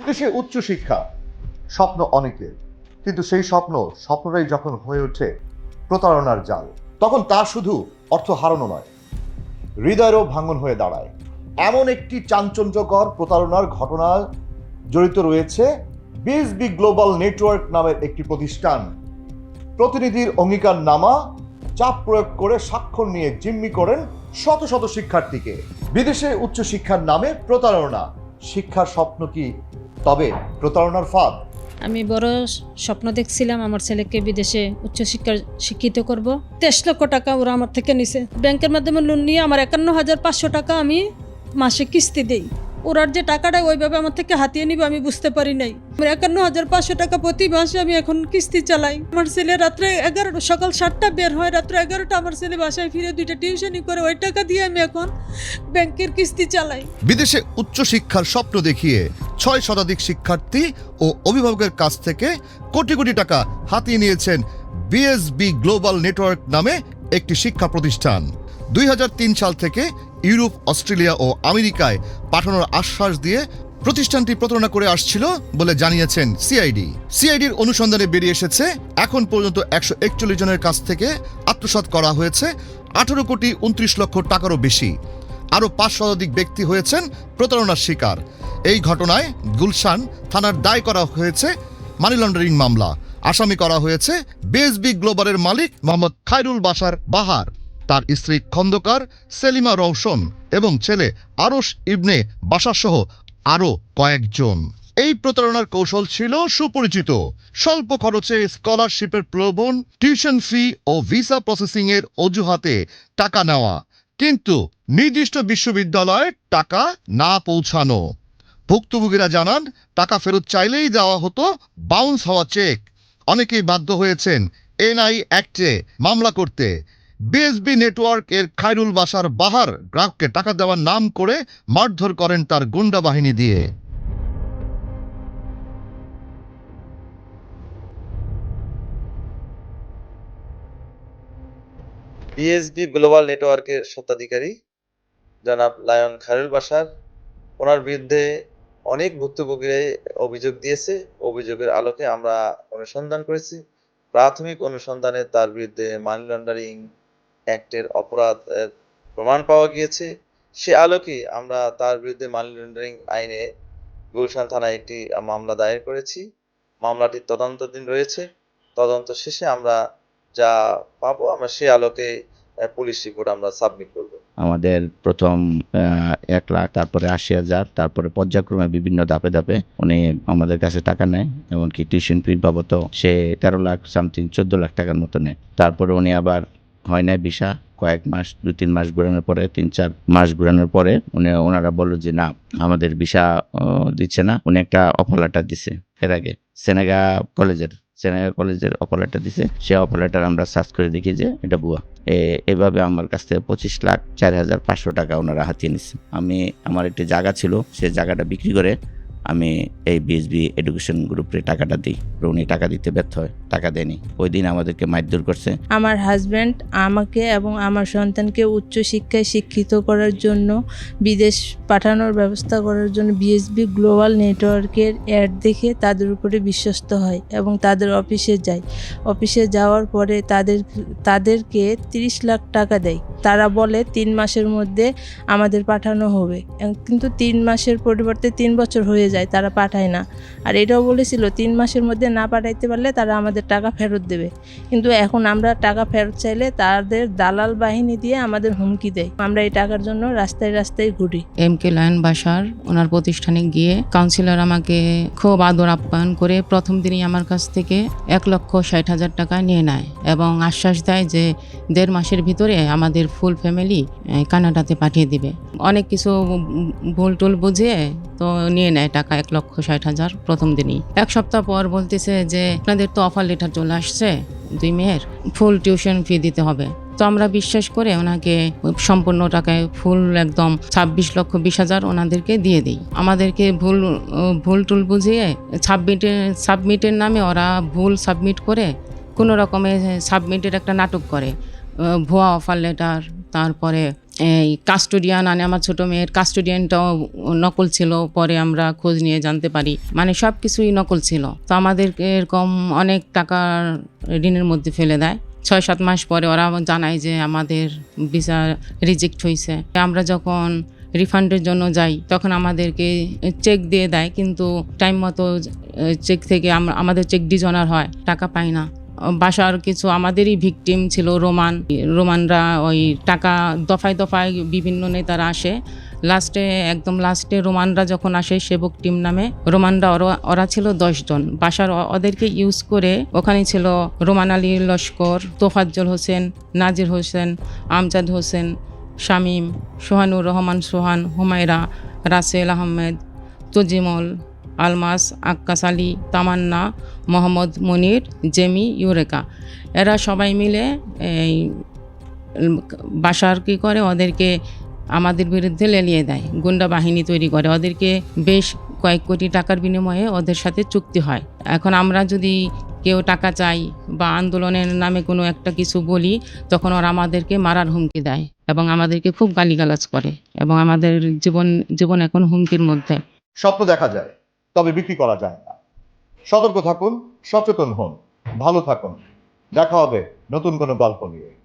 বিদেশে উচ্চশিক্ষা স্বপ্ন অনেকের। কিন্তু সেই স্বপ্ন স্বপ্নটাই যখন হয়ে ওঠে প্রতারণার জাল, তখন তা শুধু অর্থ হারানো নয়, হৃদয়েরও ভাঙন হয়ে দাঁড়ায়। এমন একটি চাঞ্চল্যকর প্রতারণার ঘটনা জড়িত রয়েছে বিএসবি গ্লোবাল নেটওয়ার্ক নামের একটি প্রতিষ্ঠান। প্রতিনিধির অঙ্গীকার নামা চাপ প্রয়োগ করে স্বাক্ষর নিয়ে জিম্মি করেন শত শত শিক্ষার্থীকে। বিদেশে উচ্চশিক্ষার নামে প্রতারণা, শিক্ষার স্বপ্ন কি তবে প্রতারণার ফাঁদ। আমি বড় স্বপ্ন দেখছিলাম আমার ছেলেকে বিদেশে উচ্চশিক্ষা শিক্ষিত করব। তেইশ লক্ষ টাকা ওরা আমার থেকে নিছে। ব্যাংকের মাধ্যমে লোন নিয়ে আমার একান্ন হাজার পাঁচশো টাকা আমি মাসে কিস্তি দেই। ওরার যে টাকাটা ওইভাবে আমার থেকে হাতিয়ে নিবে আমি বুঝতে পারি নাই। আমার একান্ন হাজার পাঁচশো টাকা প্রতি মাসে আমি এখন কিস্তি চালাই। আমার ছেলে রাত্রে এগারোটা সকাল সাতটা বের হয় রাত্রে এগারোটা আমার ছেলে বাসায় ফিরে দুইটা টিউশনি করে ওই টাকা দিয়ে আমি এখন ব্যাংকের কিস্তি চালাই। বিদেশে উচ্চশিক্ষার স্বপ্ন দেখিয়ে ছয় শতাধিক শিক্ষার্থী ও অভিভাবকের কাছ থেকে কোটি কোটি টাকা হাতিয়ে নিয়েছেন বিএসবি গ্লোবাল নেটওয়ার্ক নামে একটি শিক্ষা প্রতিষ্ঠান। দুই হাজার তিন সাল থেকে ইউরোপ, অস্ট্রেলিয়া ও আমেরিকায় পাঠানোর আশ্বাস দিয়ে প্রতিষ্ঠানটি প্রতারণা করে আসছিল বলে জানিয়েছেন সিআইডি। সিআইডির অনুসন্ধানে বেরিয়ে এসেছে, এখন পর্যন্ত একশো একচল্লিশ জনের কাছ থেকে আত্মসাৎ করা হয়েছে আঠারো কোটি উনত্রিশ লক্ষ টাকারও বেশি। আরও পাঁচ শতাধিক ব্যক্তি হয়েছেন প্রতারণার শিকার। এই ঘটনায় গুলশান থানার দায় করা হয়েছে মানি লন্ডারিং মামলা। আসামি করা হয়েছে বিএসবি গ্লোবালের মালিক মোহাম্মদ খায়রুল বাসার বাহার। তার স্ত্রী খন্দকার সেলিমা রওশন এবং ছেলে আরশ ইবনে বাসাসহ আরও কয়েকজন। এই প্রতারণার কৌশল ছিল সুপরিচিত। স্বল্প খরচে স্কলারশিপের প্রলোভন, টিউশন ফি ও ভিসা প্রসেসিং এর অজুহাতে টাকা নেওয়া। কিন্তু নির্দিষ্ট বিশ্ববিদ্যালয়ে টাকা না পৌঁছানো। ভুক্তভোগীরা জানান, টাকা ফেরত চাইলেই দেওয়া হতো বাউন্স হওয়া চেক অনেকেই বাধ্য হয়েছেন এনআই অ্যাক্টে মামলা করতে। বিএসবি নেটওয়ার্ক এর খায়রুল বাসার বাহার গ্রাহককে টাকা দেওয়ার নাম করে মারধর করেন তার গুন্ডা বাহিনী দিয়ে। বিএসবি গ্লোবাল নেটওয়ার্কের স্বত্বাধিকারী, জনাব লায়ন খায়রুল বাসার। ওনার বিরুদ্ধে অনেক ভুক্তভোগীরাই অভিযোগ দিয়েছে। অভিযোগের আলোকে আমরা অনুসন্ধান করেছি। প্রাথমিক অনুসন্ধানে তার বিরুদ্ধে মানি লন্ডারিং অ্যাক্টের অপরাধ প্রমাণ পাওয়া গিয়েছে। সে আলোকে আমরা তার বিরুদ্ধে মানি লন্ডারিং আইনে গুলশান থানায় একটি মামলা দায়ের করেছি। মামলাটির তদন্তাধীন রয়েছে। তদন্ত শেষে আমরা যা পাবো আমরা সে আলোকে পুলিশ রিপোর্ট আমরা সাবমিট করব। আমাদের প্রথম এক লাখ, তারপরে আশি হাজার, তারপরে পর্যায়ক্রমে বিভিন্ন ধাপে ধাপে উনি আমাদের কাছে টাকা নেয়, এমনকি টিউশন ফি বাবদও সে তেরো লাখ সামথিং চোদ্দ লাখ টাকার মতো নেয়। তারপরে উনি আবার হয় নাই ভিসা, কয়েক মাস দু তিন মাস ঘুরানোর পরে, তিন চার মাস ঘুরানোর পরে উনি, ওনারা বলল যে না, আমাদের ভিসা দিচ্ছে না। উনি একটা অফার লেটার দিছে এর আগে, সেনেগা কলেজের। সেনেগা কলেজের অপারেটার দিছে। সে অপারেটার আমরা সার্চ করে দেখি যে এটা বুয়া। এভাবে আমার কাছ থেকে পঁচিশ লাখ চার হাজার পাঁচশো টাকা ওনারা হাতিয়ে নিচ্ছে। আমি, আমার একটি জায়গা ছিল সে জায়গাটা বিক্রি করে আমি এই বিএসবি এডুকেশন গ্রুপে টাকাটা দিই। উনি টাকা দিতে ব্যর্থ হয়, টাকা দেয়নি। ওই দিন আমাদেরকে মারধর করছে। আমার হাজব্যান্ড আমাকে এবং আমার সন্তানকে উচ্চ শিক্ষায় শিক্ষিত করার জন্য, বিদেশ পাঠানোর ব্যবস্থা করার জন্য বিএসবি গ্লোবাল নেটওয়ার্কের অ্যাড দেখে তাদের উপরে বিশ্বস্ত হয় এবং তাদের অফিসে যায়। অফিসে যাওয়ার পরে তাদের, তাদেরকে তিরিশ লাখ টাকা দেয়। তারা বলে, তিন মাসের মধ্যে আমাদের পাঠানো হবে। কিন্তু তিন মাসের পরিবর্তে তিন বছর হয়ে যায়, তারা পাঠায় না। আর এটাও বলেছিল, তিন মাসের মধ্যে না পাঠাইতে পারলে তারা আমাদের টাকা ফেরত দেবে। কিন্তু এখন আমরা টাকা ফেরত চাইলে তাদের দালাল বাহিনী দিয়ে আমাদের হুমকি দেয়। আমরা এই টাকার জন্য রাস্তায় রাস্তায় ঘুরি। এম কে লায়ন বাসার ওনার প্রতিষ্ঠানে গিয়ে কাউন্সিলর আমাকে খুব আদর আপ্যায়ন করে প্রথম দিনই আমার কাছ থেকে এক লক্ষ ষাট হাজার টাকা নিয়ে নেয় এবং আশ্বাস দেয় যে দেড় মাসের ভিতরে আমাদের ফুল ফ্যামিলি কানাডাতে পাঠিয়ে দিবে। অনেক কিছু ভুল টুল বুঝিয়ে তো নিয়ে নেয় টাকা এক লক্ষ ষাট হাজার প্রথম দিনই। এক সপ্তাহ পর বলতেছে যে, আপনাদের তো অফার লেটার চলে আসছে, দুই মেয়ের। ফুল টিউশন ফি দিতে হবে। তো আমরা বিশ্বাস করে ওনাকে সম্পূর্ণ টাকায় ফুল একদম ছাব্বিশ লক্ষ বিশ হাজার ওনাদেরকে দিয়ে দিই। আমাদেরকে ভুল ভুল টুল বুঝিয়ে সাবমিটের সাবমিটের নামে ওরা ভুল সাবমিট করে কোনো রকমের সাবমিটের একটা নাটক করে। ভুয়া অফার লেটার তারপরে এই কাস্টোডিয়ান আনে, আমার ছোট মেয়ের কাস্টোডিয়ানটাও নকল ছিল, পরে আমরা খোঁজ নিয়ে জানতে পারি। মানে সব কিছুই নকল ছিল। তো আমাদেরকে এরকম অনেক টাকা ঋণের মধ্যে ফেলে দেয়। ছয় সাত মাস পরে ওরা জানায় যে আমাদের ভিসা রিজেক্ট হয়েছে আমরা যখন রিফান্ডের জন্য যাই, তখন আমাদেরকে চেক দিয়ে দেয়, কিন্তু টাইম মতো চেক থেকে আমাদের চেক ডিজনার হয়, টাকা পাই না। বাসার কিছু আমাদেরই ভিকটিম ছিল রোমান। রোমানরা ওই টাকা দফায় দফায় বিভিন্ন নেতারা আসে। লাস্টে একদম লাস্টে রোমানরা যখন আসে সেবক টিম নামে, রোমানরা ওরা ছিল দশজন বাসার ওদেরকে ইউজ করে ওখানে ছিল রোমান আলী লস্কর, তোফাজ্জল হোসেন, নাজির হোসেন, আমজাদ হোসেন, শামীম, সোহানুর রহমান সোহান, হুমায়রা, রাসেল আহমেদ, তজিমল আলমাস, আক্কাস আলী, তামান্না, মোহাম্মদ মনির, জেমি, ইউরেকা। এরা সবাই মিলে এই বাসার কি করে? ওদেরকে আমাদের বিরুদ্ধে লেলিয়ে দেয়, গুন্ডা বাহিনী তৈরি করে। ওদেরকে বেশ কয়েক কোটি টাকার বিনিময়ে ওদের সাথে চুক্তি হয়। এখন আমরা যদি কেউ টাকা চাই বা আন্দোলনের নামে কোনো একটা কিছু বলি, তখন ওরা আমাদেরকে মারার হুমকি দেয় এবং আমাদেরকে খুব গালিগালাজ করে এবং আমাদের জীবন জীবন এখন হুমকির মধ্যে। স্বপ্ন দেখা যায়। তবে বিক্রি করা যায় না। সতর্ক থাকুন, সচেতন হন, ভালো থাকুন। দেখা হবে নতুন কোনো গল্প নিয়ে।